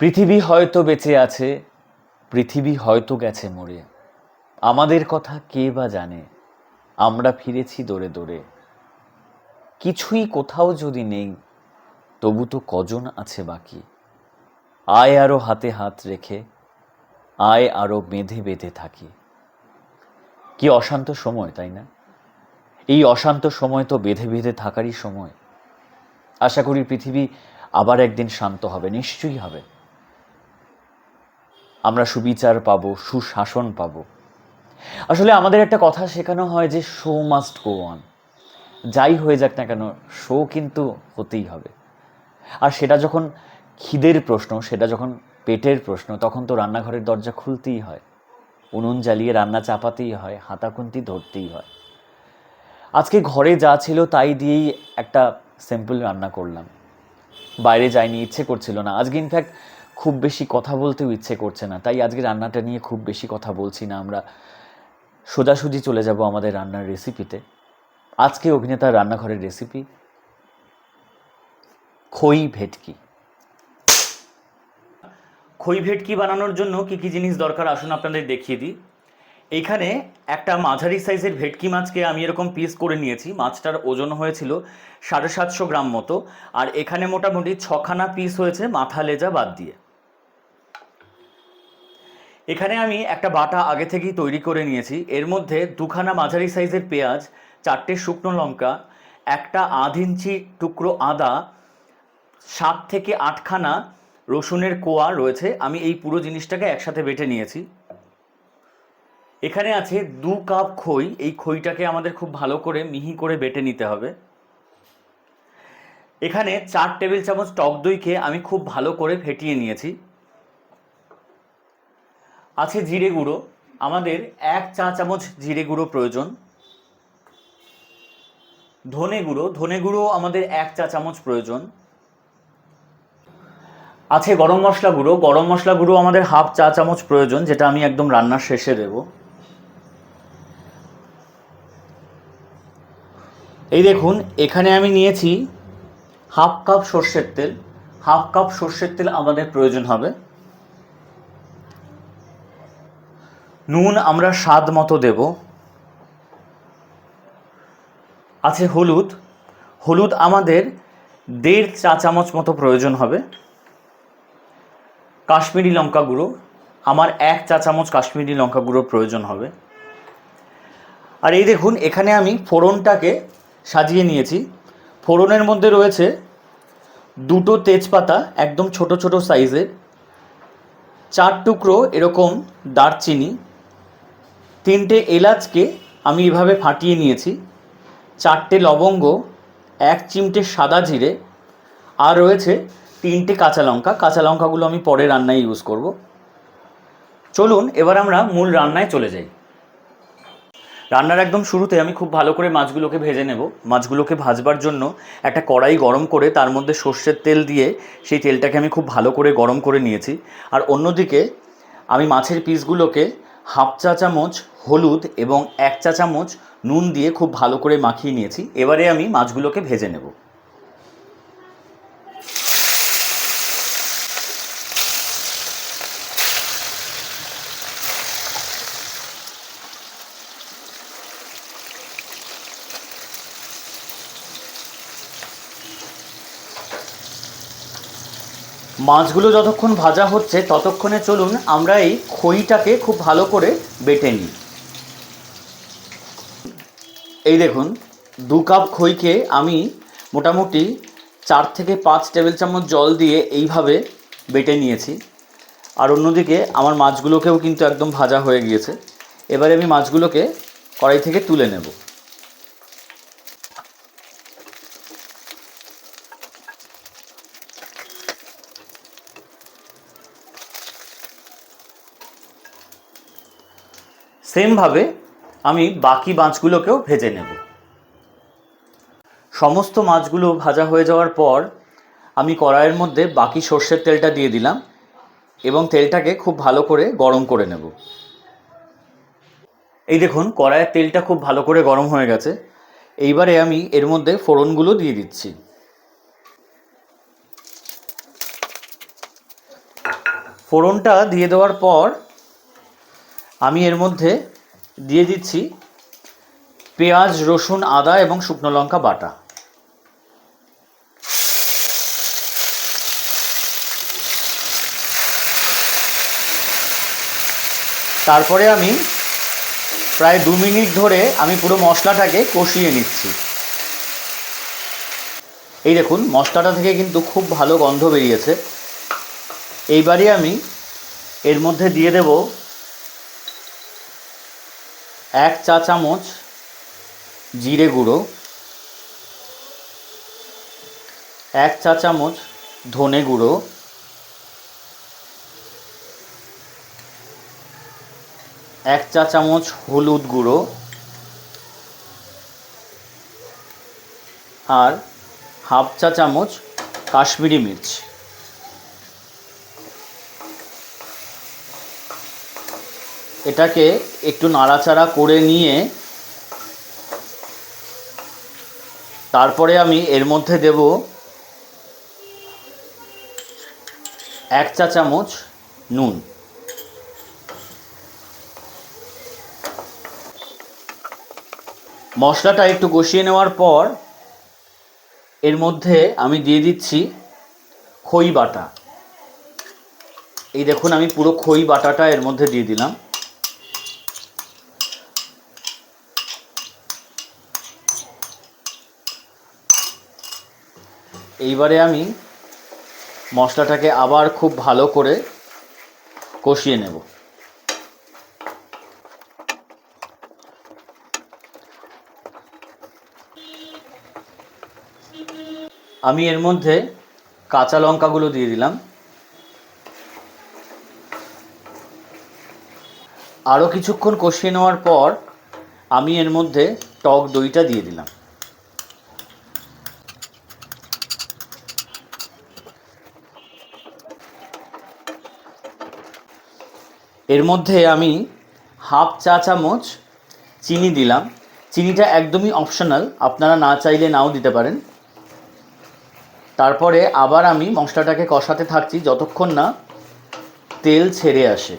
পৃথিবী হয়তো বেঁচে আছে, পৃথিবী হয়তো গেছে মরে। আমাদের কথা কে বা জানে, আমরা ফিরেছি দৌড়ে দৌড়ে কিছুই কোথাও যদি নেই, তবু তো কজন আছে বাকি। আয় আরও হাতে হাত রেখে, আয় আরও বেঁধে বেঁধে থাকি। কি অশান্ত সময়, তাই না? এই অশান্ত সময় তো বেঁধে বেঁধে থাকারই সময়। আশা করি পৃথিবী আবার একদিন শান্ত হবে, নিশ্চয়ই হবে। আমরা সুবিচার পাবো, সুশাসন পাবো। আসলে আমাদের একটা কথা শেখানো হয় যে শো মাস্ট গো অন যাই হয়ে যাক না কেন শো কিন্তু হতেই হবে। আর সেটা যখন খিদের প্রশ্ন, সেটা যখন পেটের প্রশ্ন, তখন তো রান্নাঘরের দরজা খুলতেই হয়। উনুন জ্বালিয়ে রান্না চাপাতেই হয় হাতাখুন্তি ধরতেই হয়। আজকে ঘরে যা ছিল তাই দিয়েই একটা সিম্পল রান্না করলাম। বাইরে যাইনি ইচ্ছে করছিল না। আজকে ইনফ্যাক্ট খুব বেশি কথা বলতেও ইচ্ছে করছে না। তাই আজকে রান্নাটা নিয়ে খুব বেশি কথা বলছি না। আমরা সোজাসুজি চলে যাব আমাদের রান্নার রেসিপিতে। আজকে অভিনেতার রান্নাঘরের রেসিপি খই ভেটকি। খই ভেটকি বানানোর জন্য কি কি জিনিস দরকার আসুন আপনাদের দেখিয়ে দিই। এইখানে একটা মাঝারি সাইজের ভেটকি মাছকে আমি এরকম পিস করে নিয়েছি। মাছটার ওজন হয়েছিল সাড়ে সাতশো গ্রাম মতো। আর এখানে মোটামুটি ছখানা পিস হয়েছে মাথা লেজা বাদ দিয়ে। এখানে আমি একটা বাটা আগে থেকেই তৈরি করে নিয়েছি। এর মধ্যে দুখানা মাঝারি সাইজের পেঁয়াজ, চারটে শুকনো লঙ্কা, একটা আধ ইঞ্চি টুকরো আদা, সাত থেকে আটখানা রসুনের কোয়া রয়েছে। আমি এই পুরো জিনিসটাকে একসাথে বেটে নিয়েছি। এখানে আছে দু কাপ খই। এই খইটাকে আমাদের খুব ভালো করে মিহি করে বেটে নিতে হবে। এখানে চার টেবিল চামচ টক দইকে আমি খুব ভালো করে ফেটিয়ে নিয়েছি। আছে জিরে গুঁড়ো। আমাদের এক চা চামচ জিরে গুঁড়ো প্রয়োজন। ধনে গুঁড়ো ধনে গুঁড়ো আমাদের এক চা চামচ প্রয়োজন। আছে গরম মশলা গুঁড়ো, গরম মশলা গুঁড়ো আমাদের হাফ চা চামচ প্রয়োজন, যেটা আমি একদম রান্নার শেষে দেব। এই দেখুন, এখানে আমি নিয়েছি হাফ কাপ সর্ষের তেল। হাফ কাপ সর্ষের তেল আমাদের প্রয়োজন হবে। নুন আমরা স্বাদ মতো দেব। আছে হলুদ। হলুদ আমাদের দেড় চা চামচ মতো প্রয়োজন হবে। কাশ্মীরি লঙ্কা গুঁড়ো। আমার এক চা চামচ কাশ্মীরি লঙ্কা গুঁড়োর প্রয়োজন হবে। আর এই দেখুন, এখানে আমি ফোড়নটাকে সাজিয়ে নিয়েছি। ফোড়নের মধ্যে রয়েছে দুটো তেজপাতা, একদম ছোট ছোট সাইজের। চার টুকরো এরকম দারচিনি। তিনটে এলাচকে আমি এভাবে ফাটিয়ে নিয়েছি। চারটে লবঙ্গ, এক চিমটে সাদা জিরে, আর রয়েছে তিনটে কাঁচা লঙ্কা। কাঁচা লঙ্কাগুলো আমি পরে রান্নায় ইউজ করব। চলুন, এবার আমরা মূল রান্নায় চলে যাই। রান্নার একদম শুরুতে আমি খুব ভালো করে মাছগুলোকে ভেজে নেব। মাছগুলোকে ভাজবার জন্য একটা কড়াই গরম করে তার মধ্যে সর্ষের তেল দিয়ে সেই তেলটাকে আমি খুব ভালো করে গরম করে নিয়েছি। আর অন্যদিকে আমি মাছের পিসগুলোকে হাফ চা চামচ হলুদ এবং এক চা চামচ নুন দিয়ে খুব ভালো করে মাখিয়ে নিয়েছি। এবারে আমি মাছগুলোকে ভেজে নেব। মাছগুলো যতক্ষণ ভাজা হচ্ছে, ততক্ষণে চলুন আমরা এই খইটাকে খুব ভালো করে বেটে নিই। এই দেখুন, দু কাপ খইকে আমি মোটামুটি চার থেকে পাঁচ টেবিল চামচ জল দিয়ে এইভাবে বেটে নিয়েছি। আর অন্যদিকে আমার মাছগুলোকেও কিন্তু একদম ভাজা হয়ে গিয়েছে। এবারে আমি মাছগুলোকে কড়াই থেকে তুলে নেব। সেমভাবে আমি বাকি মাছগুলোকেও ভেজে নেব। সমস্ত মাছগুলো ভাজা হয়ে যাওয়ার পর আমি কড়াইয়ের মধ্যে বাকি সর্ষের তেলটা দিয়ে দিলাম এবং তেলটাকে খুব ভালো করে গরম করে নেব। এই দেখুন, কড়াইয়ের তেলটা খুব ভালো করে গরম হয়ে গেছে। এইবারে আমি এর মধ্যে ফোড়নগুলো দিয়ে দিচ্ছি। ফোড়নটা দিয়ে দেওয়ার পর আমি এর মধ্যে দিয়ে দিচ্ছি পেঁয়াজ, রসুন, আদা এবং শুকনো লঙ্কা বাটা। তারপরে আমি প্রায় দু মিনিট ধরে আমি পুরো মশলাটাকে কষিয়ে নিচ্ছি। এই দেখুন, মশলাটা থেকে কিন্তু খুব ভালো গন্ধ বেরিয়েছে। এইবারে আমি এর মধ্যে দিয়ে দেব এক চা চামচ জিরে গুঁড়ো, এক চা চামচ ধনে গুঁড়ো, এক চা চামচ হলুদ গুঁড়ো আর হাফ চা চামচ কাশ্মীরি মির্চ। এটাকে একটু নাড়াচাড়া করে নিয়ে তারপরে আমি এর মধ্যে দেব এক চা চামচ নুন। মশলাটা একটু কষিয়ে নেওয়ার পর এর মধ্যে আমি দিয়ে দিচ্ছি খই বাটা। এই দেখুন, আমি পুরো খই বাটাটা এর মধ্যে দিয়ে দিলাম। এইবারে আমি মশলাটাকে আবার খুব ভালো করে কষিয়ে নেব। আমি এর মধ্যে কাঁচা লঙ্কাগুলো দিয়ে দিলাম। আরও কিছুক্ষণ কষিয়ে নেওয়ার পর আমি এর মধ্যে টক দইটা দিয়ে দিলাম। এর মধ্যে আমি হাফ চা চামচ চিনি দিলাম। চিনিটা একদমই অপশনাল আপনারা না চাইলে নাও দিতে পারেন। তারপরে আবার আমি মশলাটাকে কষাতে থাকছি যতক্ষণ না তেল ছেড়ে আসে।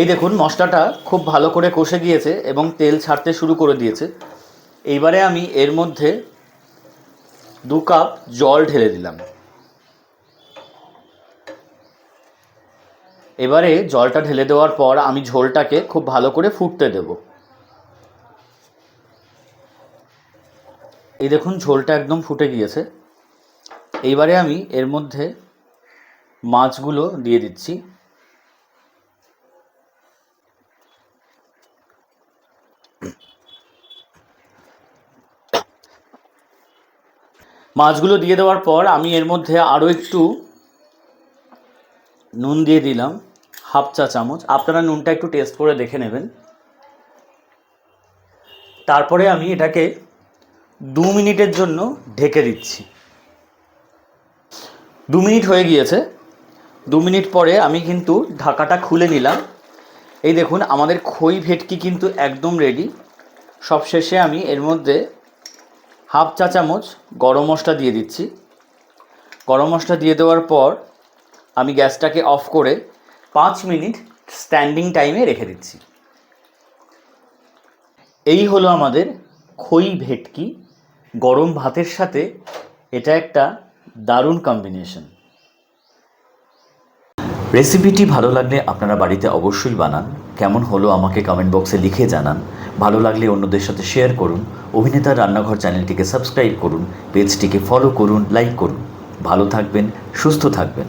এই দেখুন, মশলাটা খুব ভালো করে কষে গিয়েছে এবং তেল ছাড়তে শুরু করে দিয়েছে। এইবারে আমি এর মধ্যে দু কাপ জল ঢেলে দিলাম। এবারে জলটা ঢেলে দেওয়ার পর আমি ঝোলটাকে খুব ভালো করে ফুটতে দেব। এই দেখুন, ঝোলটা একদম ফুটে গিয়েছে। এইবারে আমি এর মধ্যে মাছগুলো দিয়ে দিচ্ছি। মাছগুলো দিয়ে দেওয়ার পর আমি এর মধ্যে আরও একটু নুন দিয়ে দিলাম। হাফ চা চামচ। আপনারা নুনটা একটু টেস্ট করে দেখে নেবেন। তারপরে আমি এটাকে দু মিনিটের জন্য ঢেকে দিচ্ছি। দু মিনিট হয়ে গিয়েছে। দু মিনিট পরে আমি কিন্তু ঢাকাটা খুলে নিলাম। এই দেখুন, আমাদের খই ভেটকি কিন্তু একদম রেডি সবশেষে আমি এর মধ্যে হাফ চা চামচ গরম মশলা দিয়ে দিচ্ছি। গরম মশলা দিয়ে দেওয়ার পর আমি গ্যাসটাকে অফ করে পাঁচ মিনিট স্ট্যান্ডিং টাইমে রেখে দিচ্ছি। এই হলো আমাদের খই ভেটকি, গরম ভাতের সাথে এটা একটা দারুণ কম্বিনেশন রেসিপিটি ভালো লাগলে আপনারা বাড়িতে অবশ্যই বানান। কেমন হলো আমাকে কমেন্ট বক্সে লিখে জানান। ভালো লাগলে অন্যদের সাথে শেয়ার করুন। অভিনেতার রান্নাঘর চ্যানেলটিকে সাবস্ক্রাইব করুন। পেজটিকে ফলো করুন লাইক করুন। ভালো থাকবেন, সুস্থ থাকবেন।